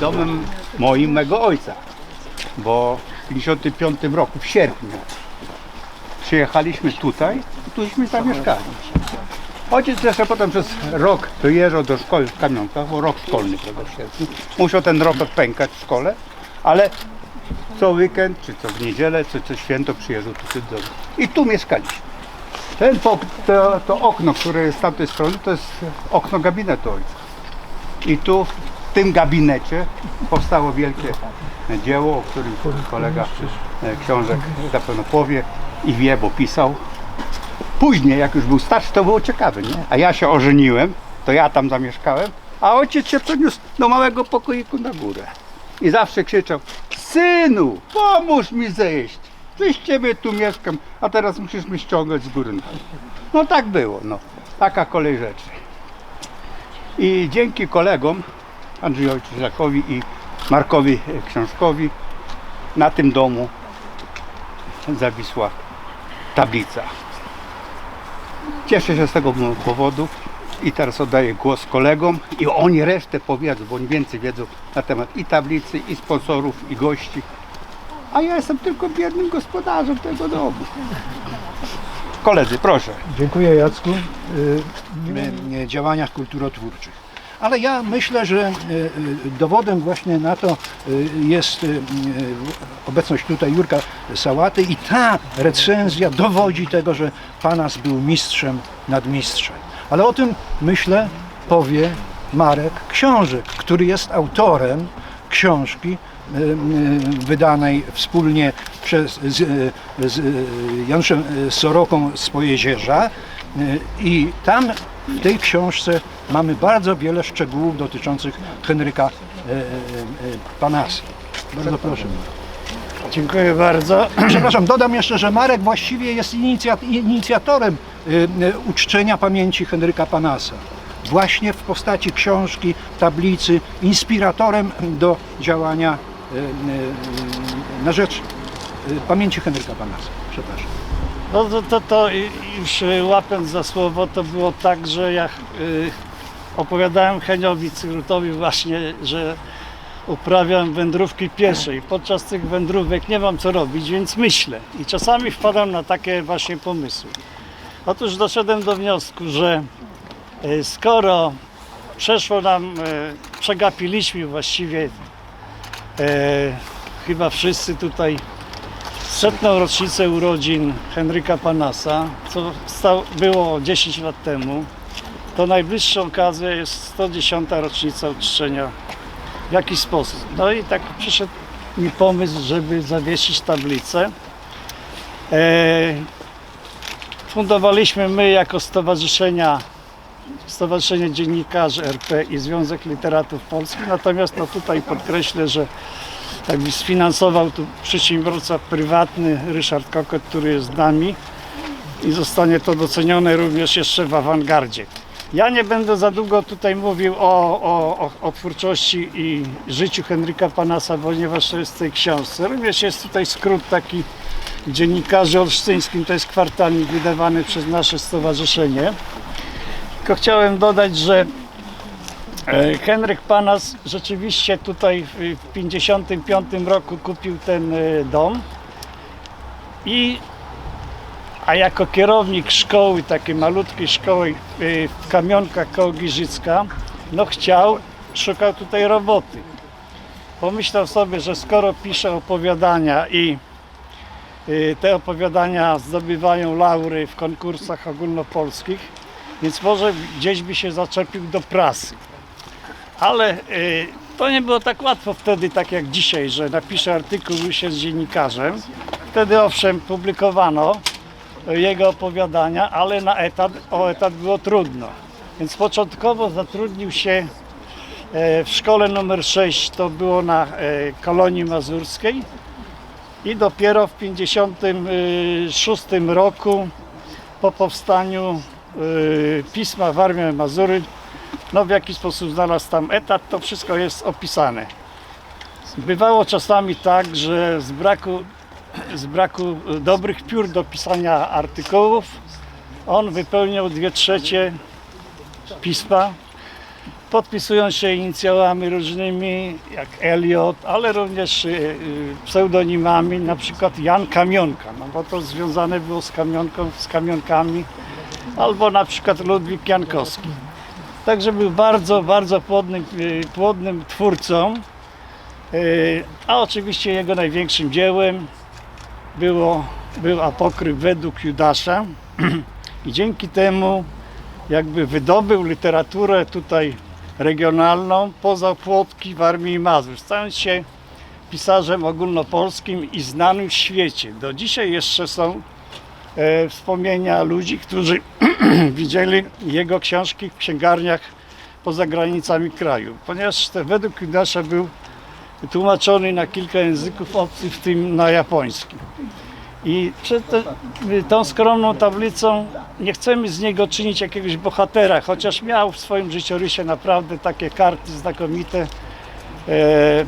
domem moim mego ojca, bo w 55 roku, w sierpniu, przyjechaliśmy tutaj i tuśmy zamieszkali. Ojciec jeszcze potem przez rok wyjeżdżał do szkoły w Kamionkach, bo rok szkolny prawda, w sierpniu. Musiał ten rok odpękać w szkole, ale co weekend, czy co w niedzielę, czy co święto przyjeżdżał tutaj do domu. I tu mieszkaliśmy. Ten po, to, to okno, które jest z tamtej strony, to jest okno gabinetu ojca. I tu w tym gabinecie powstało wielkie dzieło, o którym kolega e, książek zapewne powie i wie, bo pisał. Później, jak już był starszy, to było ciekawe, nie? A ja się ożeniłem, to ja tam zamieszkałem, a ojciec się przeniósł do małego pokoiku na górę. I zawsze krzyczał, synu, pomóż mi zejść. Przez ciebie tu mieszkam, a teraz musisz mnie ściągać z góry. No tak było, no. Taka kolej rzeczy. I dzięki kolegom, Andrzejowi Czyżakowi i Markowi Książkowi, na tym domu zawisła tablica. Cieszę się z tego powodu i teraz oddaję głos kolegom i oni resztę powiedzą, bo oni więcej wiedzą na temat i tablicy, i sponsorów, i gości. A ja jestem tylko biednym gospodarzem tego domu. Koledzy, proszę. Dziękuję Jacku. Y, y, działaniach kulturotwórczych. Ale ja myślę, że y, y, dowodem właśnie na to jest obecność tutaj Jurka Sałaty i ta recenzja dowodzi tego, że Panas był mistrzem nad mistrzem. Ale o tym myślę powie Marek Książek, który jest autorem książki wydanej wspólnie przez, z, y, z y, Januszem y, Soroką z Pojezierza Y, i tam w tej książce mamy bardzo wiele szczegółów dotyczących Henryka y, y, y, Panasa. Bardzo proszę. Dziękuję bardzo. Przepraszam, dodam jeszcze, że Marek właściwie jest inicjat, inicjatorem y, y, uczczenia pamięci Henryka Panasa. Właśnie w postaci książki, tablicy, inspiratorem do działania y, y, y, na rzecz y, pamięci Henryka Panasa. Przepraszam. No to, to, to już y, łapiąc za słowo, to było tak, że ja y, opowiadałem Heniowi Cygrutowi właśnie, że uprawiam wędrówki piesze i podczas tych wędrówek nie mam co robić, więc myślę i czasami wpadam na takie właśnie pomysły. Otóż doszedłem do wniosku, że y, skoro przeszło nam, y, przegapiliśmy właściwie y, chyba wszyscy tutaj setną rocznicę urodzin Henryka Panasa, co stał, było 10 lat temu, to najbliższą okazją jest 110. rocznica uczczenia w jakiś sposób. No i tak przyszedł mi pomysł, żeby zawiesić tablicę. E, fundowaliśmy my jako stowarzyszenia Stowarzyszenie Dziennikarzy RP i Związek Literatów Polskich, natomiast no tutaj podkreślę, że jakby sfinansował tu przedsiębiorca prywatny Ryszard Kokot, który jest z nami i zostanie to docenione również jeszcze w awangardzie. Ja nie będę za długo tutaj mówił o, o, o, o twórczości i życiu Henryka Panasa, ponieważ to jest w tej książce. Również jest tutaj skrót taki dziennikarzy olsztyńskim, to jest kwartalnik wydawany przez nasze stowarzyszenie. Tylko chciałem dodać, że E, Henryk Panas rzeczywiście tutaj w 1955 roku kupił ten e, dom i a jako kierownik szkoły, takiej malutkiej szkoły e, w Kamionkach koło Giżycka, no chciał, szukał tutaj roboty. Pomyślał sobie, że skoro pisze opowiadania i te opowiadania zdobywają laury w konkursach ogólnopolskich, więc może gdzieś by się zaczepił do prasy. Ale y, to nie było tak łatwo wtedy, tak jak dzisiaj, że napisze artykuł już jest dziennikarzem. Wtedy owszem publikowano jego opowiadania, ale na etat, o etat było trudno. Więc początkowo zatrudnił się e, w szkole numer 6, to było na e, kolonii mazurskiej i dopiero w 1956 roku po powstaniu y, pisma w Armii Mazury no w jaki sposób znalazł tam etat, to wszystko jest opisane. Bywało czasami tak, że z braku, z braku dobrych piór do pisania artykułów On wypełniał dwie trzecie pisma, podpisując się inicjałami różnymi, jak Eliot, ale również y, y, pseudonimami, na przykład Jan Kamionka, no bo to związane było z, kamionką, z kamionkami, albo na przykład Ludwik Jankowski. Także był bardzo, bardzo płodnym, y, płodnym twórcą, y, a oczywiście jego największym dziełem było, był apokryf według Judasza i dzięki temu jakby wydobył literaturę tutaj regionalną poza Płotki, Warmii i Mazur, stając się pisarzem ogólnopolskim i znanym w świecie. Do dzisiaj jeszcze są e, wspomnienia ludzi, którzy widzieli jego książki w księgarniach poza granicami kraju, ponieważ te, według Judasza był tłumaczony na kilka języków obcych, w tym na japoński. I przed te, tą skromną tablicą nie chcemy z niego czynić jakiegoś bohatera, chociaż miał w swoim życiorysie naprawdę takie karty znakomite. E,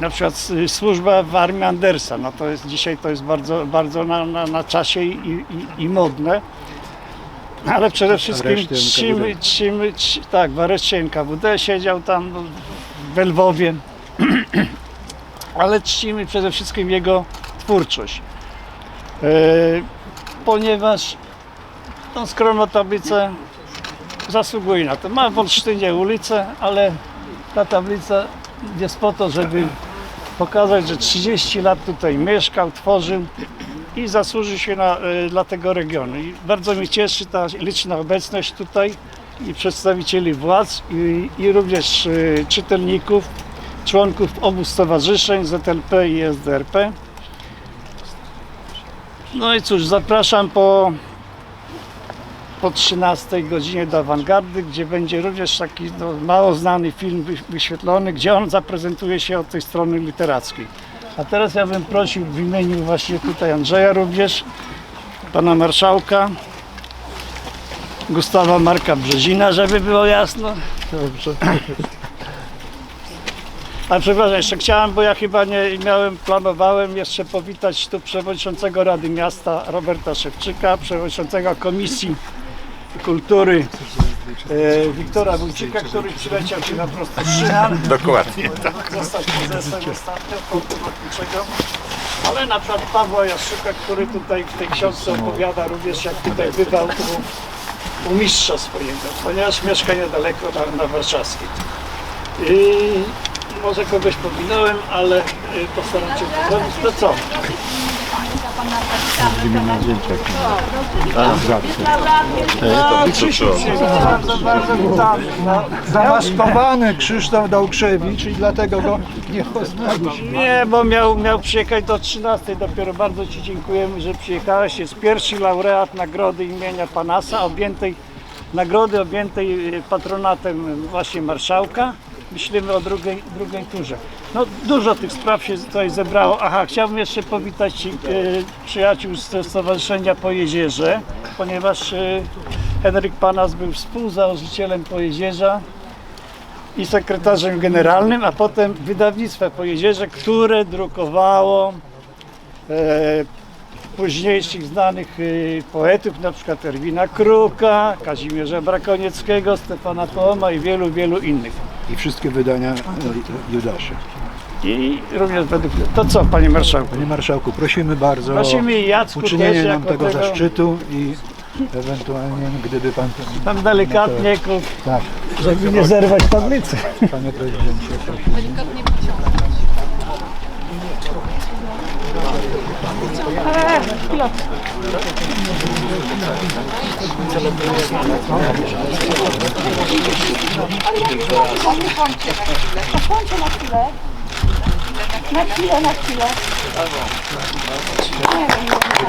na przykład s- służba w armii Andersa, no to jest dzisiaj to jest bardzo, bardzo na, na, na czasie i, i, i modne. Ale przede wszystkim trzymy, trzy, tak, w areszcie NKWD siedział tam no, w Lwowie ale czcimy przede wszystkim jego twórczość. E, ponieważ tą skromną tablicę zasługuje na to. Ma w Olsztynie ulicę, ale ta tablica jest po to, żeby pokazać, że 30 lat tutaj mieszkał, tworzył i zasłużył się na, e, dla tego regionu. I bardzo mnie cieszy ta liczna obecność tutaj i przedstawicieli władz i, i również e, czytelników członków obu stowarzyszeń ZLP i SDRP. No i cóż, zapraszam po, po 13 godzinie do awangardy, gdzie będzie również taki no, mało znany film wy- wyświetlony, gdzie on zaprezentuje się od tej strony literackiej. A teraz ja bym prosił w imieniu właśnie tutaj Andrzeja również, pana marszałka, Gustawa Marka Brzezina, żeby było jasno. Dobrze. A przepraszam, jeszcze chciałem, bo ja chyba nie miałem, planowałem jeszcze powitać tu przewodniczącego Rady Miasta Roberta Szewczyka, przewodniczącego Komisji Kultury e, Wiktora Wójcika, który przyleciał się na prosto z. Dokładnie, tak. Został prezesem ostatnio Portu Lotniczego. Ale na przykład Pawła Jaszuka, który tutaj w tej książce opowiada również jak tutaj bywał u, u mistrza swojego, ponieważ mieszka niedaleko na, na warszawskiej. I może kogoś pominąłem, ale y, postaram się to zrobić. To co? No, Krzysiu, bardzo, bardzo witamy. No, Zamaskowany Krzysztof Dałkrzewicz i dlatego go nie poznaliśmy. Nie, bo miał, miał przyjechać do 13. Dopiero bardzo Ci dziękujemy, że przyjechałeś. Jest pierwszy laureat nagrody imienia Panasa, objętej, nagrody objętej e, patronatem właśnie marszałka. Myślimy o drugiej, drugiej turze. No, dużo tych spraw się tutaj zebrało. Aha, chciałbym jeszcze powitać e, przyjaciół z Stowarzyszenia Pojezierze, ponieważ e, Henryk Panas był współzałożycielem Pojezierza i sekretarzem generalnym, a potem wydawnictwa Pojezierze, które drukowało e, późniejszych znanych e, poetów, na przykład Erwina Kruka, Kazimierza Brakonieckiego, Stefana Pooma i wielu, wielu innych. I wszystkie wydania e, Judasza. I również według... To co, panie marszałku? Panie Marszałku, prosimy bardzo Prosimy i o Jacku też uczynienie nam jako tego tego- zaszczytu i ewentualnie, gdyby Pan... Tam delikatnie, ku- Tak, żeby nie zerwać tablicy. Panie Prezydencie, proszę. Bądźcie na chwilę. Na chwilę, na chwilę. Nie wiem, nie wiem.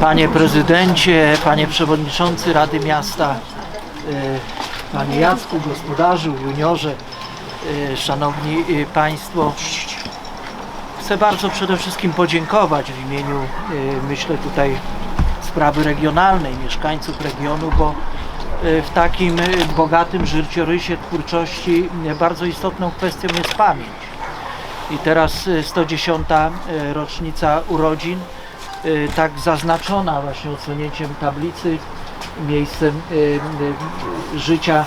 Panie prezydencie, panie przewodniczący Rady Miasta, e, panie Jacku, gospodarzu, juniorze, e, szanowni e, państwo. Chcę bardzo przede wszystkim podziękować w imieniu, myślę tutaj sprawy regionalnej, mieszkańców regionu, bo w takim bogatym życiorysie twórczości bardzo istotną kwestią jest pamięć. I teraz y, 110. y, rocznica urodzin, y, tak zaznaczona właśnie odsłonięciem tablicy, miejscem y, y, życia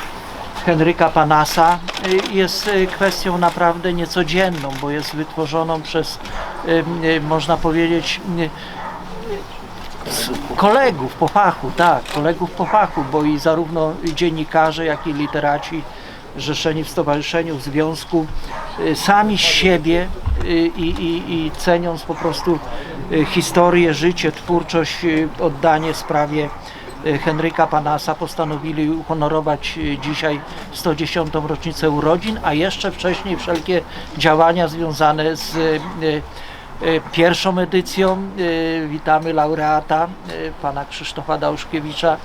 Henryka Panasa y, jest y, kwestią naprawdę niecodzienną, bo jest wytworzoną przez, y, y, można powiedzieć, y, kolegów po fachu, tak, kolegów po fachu, bo i zarówno dziennikarze, jak i literaci zrzeszeni w stowarzyszeniu, w związku, y, sami siebie y, i, i, i ceniąc po prostu y, historię, życie, twórczość, oddanie sprawie Henryka Panasa postanowili uhonorować dzisiaj 110. rocznicę urodzin, a jeszcze wcześniej wszelkie działania związane z pierwszą edycją. Witamy laureata pana Krzysztofa Dałszkiewicza,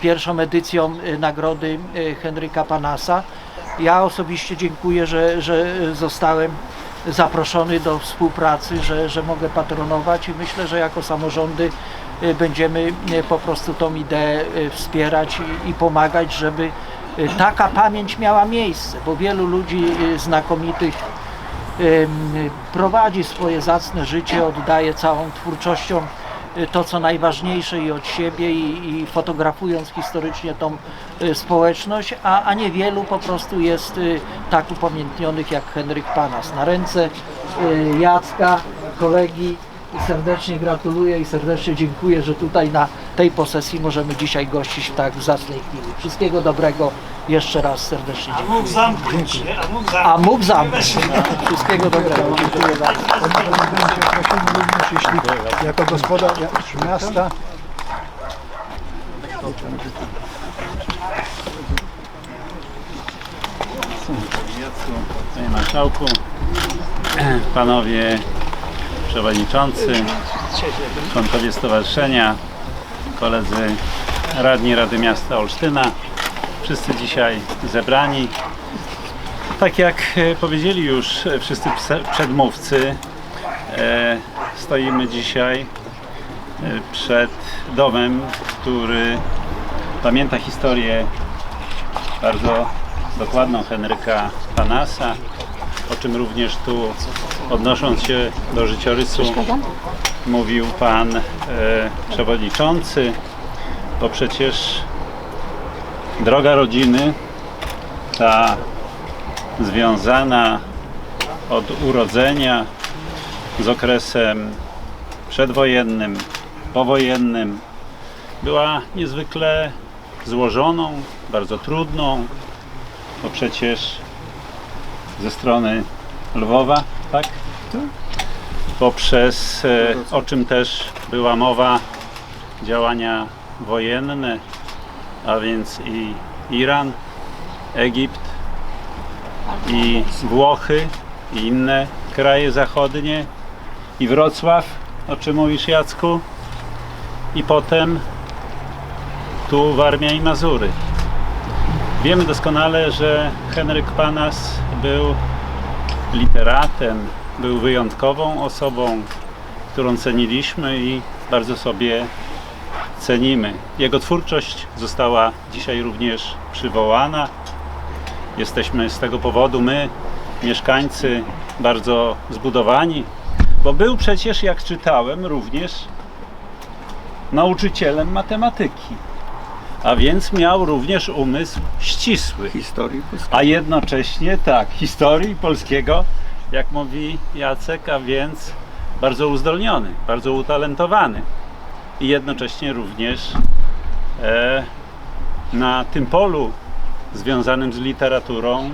pierwszą edycją y, nagrody y, Henryka Panasa. Ja osobiście dziękuję, że, że zostałem zaproszony do współpracy, że, że mogę patronować i myślę, że jako samorządy będziemy po prostu tą ideę wspierać i, pomagać, żeby taka pamięć miała miejsce, bo wielu ludzi znakomitych prowadzi swoje zacne życie, oddaje całą twórczością to, co najważniejsze i od siebie i, i fotografując historycznie tą y, społeczność, a, a niewielu po prostu jest y, tak upamiętnionych jak Henryk Panas. Na ręce y, Jacka, kolegi serdecznie gratuluję i serdecznie dziękuję, że tutaj na tej posesji możemy dzisiaj gościć w tak zacnej chwili. Wszystkiego dobrego, jeszcze raz serdecznie dziękuję. Mógł zamknąć, nie? A mógł A mógł zamknąć. Wszystkiego dobrego. Dziękuję bardzo. Prosimy również, jeśli jako gospodarz miasta Panie Marszałku, Panowie Przewodniczący, członkowie Stowarzyszenia, koledzy radni Rady Miasta Olsztyna, wszyscy dzisiaj zebrani. Tak jak e, powiedzieli już e, wszyscy przedmówcy, e, stoimy dzisiaj przed domem, który pamięta historię bardzo dokładną Henryka Panasa, o czym również tu odnosząc się do życiorysu mówił pan e, przewodniczący, bo przecież droga rodziny, ta związana od urodzenia z okresem przedwojennym, powojennym, była niezwykle złożoną, bardzo trudną, bo przecież ze strony Lwowa, tak? Poprzez, e, o czym też była mowa, działania wojenne, a więc i Iran, Egipt, i Włochy, i inne kraje zachodnie, i Wrocław, o czym mówisz Jacku, i potem tu Warmia i Mazury. Wiemy doskonale, że Henryk Panas był literatem, był wyjątkową osobą, którą ceniliśmy i bardzo sobie cenimy. Jego twórczość została dzisiaj również przywołana. Jesteśmy z tego powodu my, mieszkańcy, bardzo zbudowani, bo był przecież, jak czytałem, również nauczycielem matematyki a więc miał również umysł ścisły, Historii a jednocześnie tak, historii polskiego, jak mówi Jacek, a więc bardzo uzdolniony, bardzo utalentowany. I jednocześnie również e, na tym polu związanym z literaturą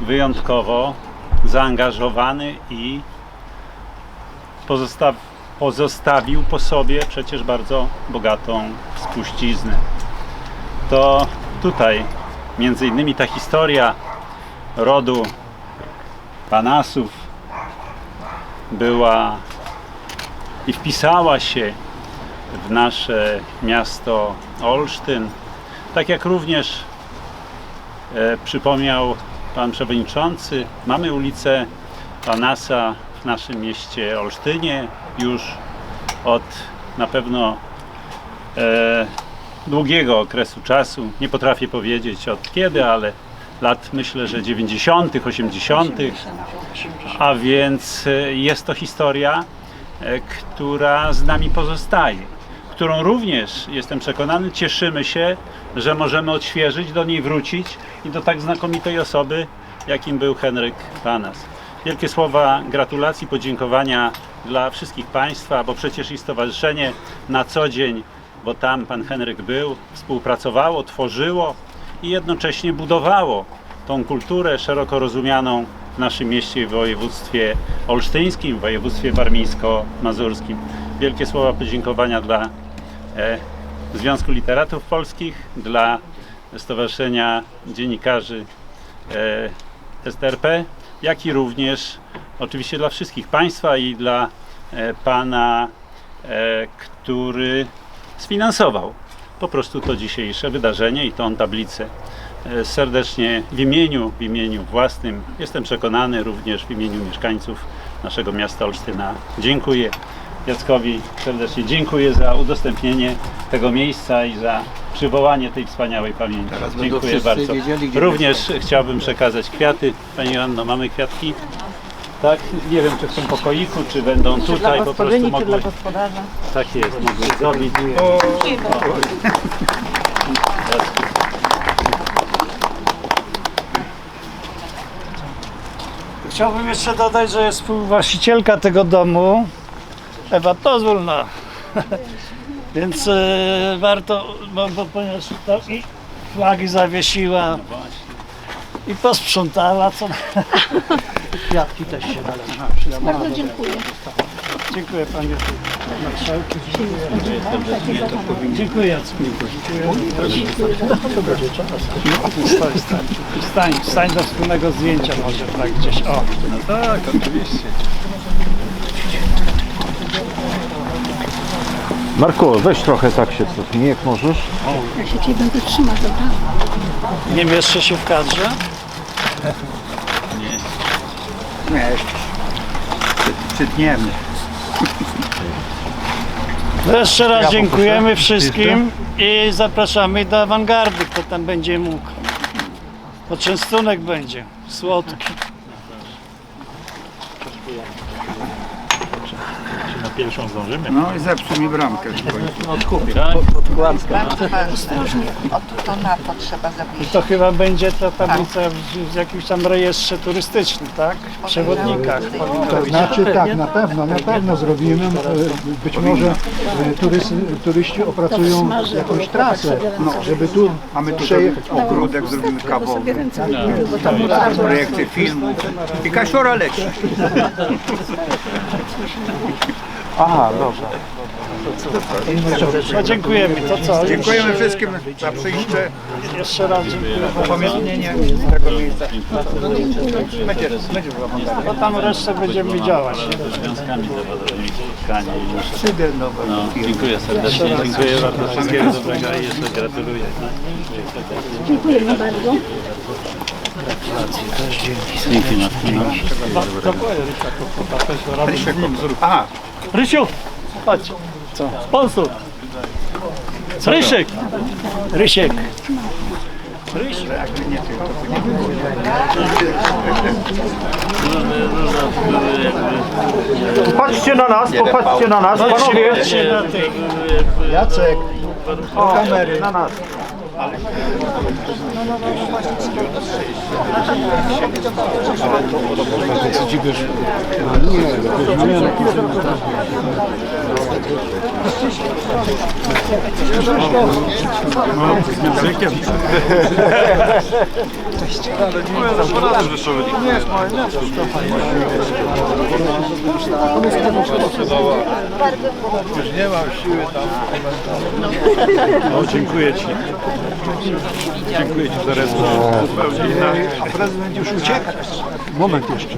wyjątkowo zaangażowany i pozosta- pozostawił po sobie przecież bardzo bogatą spuściznę to tutaj między innymi ta historia rodu Panasów była i wpisała się w nasze miasto Olsztyn. Tak jak również e, przypomniał Pan Przewodniczący, mamy ulicę Panasa w naszym mieście Olsztynie już od na pewno e, długiego okresu czasu. Nie potrafię powiedzieć od kiedy, ale lat myślę, że 90., 80., a więc e, jest to historia, e, która z nami pozostaje, którą również jestem przekonany, cieszymy się, że możemy odświeżyć, do niej wrócić i do tak znakomitej osoby, jakim był Henryk Panas. Wielkie słowa gratulacji, podziękowania dla wszystkich Państwa, bo przecież i stowarzyszenie na co dzień, bo tam Pan Henryk był, współpracowało, tworzyło i jednocześnie budowało tą kulturę szeroko rozumianą w naszym mieście i województwie olsztyńskim, województwie warmińsko-mazurskim. Wielkie słowa podziękowania dla e, Związku Literatów Polskich, dla Stowarzyszenia Dziennikarzy e, STRP, jak i również oczywiście dla wszystkich Państwa i dla e, Pana, e, który sfinansował po prostu to dzisiejsze wydarzenie i tą tablicę. E, Serdecznie w imieniu, w imieniu własnym, jestem przekonany również w imieniu mieszkańców naszego miasta Olsztyna. Dziękuję Jackowi serdecznie dziękuję za udostępnienie tego miejsca i za przywołanie tej wspaniałej pamięci. Dziękuję bardzo. Również chciałbym przekazać kwiaty. Pani Joanno, mamy kwiatki? Tak, nie wiem czy w tym pokoiku, czy będą tutaj, po prostu mogły... gospodarza. Tak jest, mogły zrobić. Chciałbym jeszcze dodać, że jest współwłaścicielka tego domu. Ewa, pozwól na. Więc e, warto, bo, bo ponieważ to i flagi zawiesiła i posprzątała, co Kwiatki też się należą. Bardzo dziękuję. Dziękuję panie marszałku. Dziękuję. Dziękuję Jacku. Stań, stań, stań, stań do wspólnego zdjęcia może tak gdzieś. O. Marku, weź trochę tak się cofnij, jak możesz. Ja się cię będę trzymać, dobra? Nie mieszczę się w kadrze? Nie, jeszcze przy- przytniemy. To jeszcze raz dziękujemy wszystkim i zapraszamy do awangardy, kto tam będzie mógł. Poczęstunek będzie, słodki. No i zepsuł mi bramkę. Ostrożnie, o to, to na to trzeba I zawiesić. to chyba będzie ta tablica w, w jakimś tam rejestrze turystycznym, tak? W przewodnikach. To znaczy tak, na pewno, na pewno zrobimy. E, Być może e, turysty, turyści opracują jakąś trasę, żeby tu Mamy tu przejechać. ogródek, zrobimy kawowy, projekcję filmu. I kasiora leci. Aha, dobra. No dziękujemy, to co? Dziękujemy wszystkim za przyjście, Jeszcze raz dziękuję. upamiętnienie tego miejsca. Będzie, będzie No tam resztę będziemy działać. Związkami zawodowymi spotkanie No, dziękuję serdecznie, dziękuję bardzo, wszystkiego dobrego i jeszcze gratuluję. Dziękujemy bardzo. Dzięki Martino. Aha, Rysiu, chodź. Co? Sponsor. Rysiek. Rysiek. Rysiek. Popatrzcie na nas, popatrzcie na nas, panowie. Patrzcie na tych. Jacek, do kamery. Na nas. O, dziękuję Ci. Dziękuję Ci respekt. Zupełnie. A prezydent już uciekł? Moment jeszcze.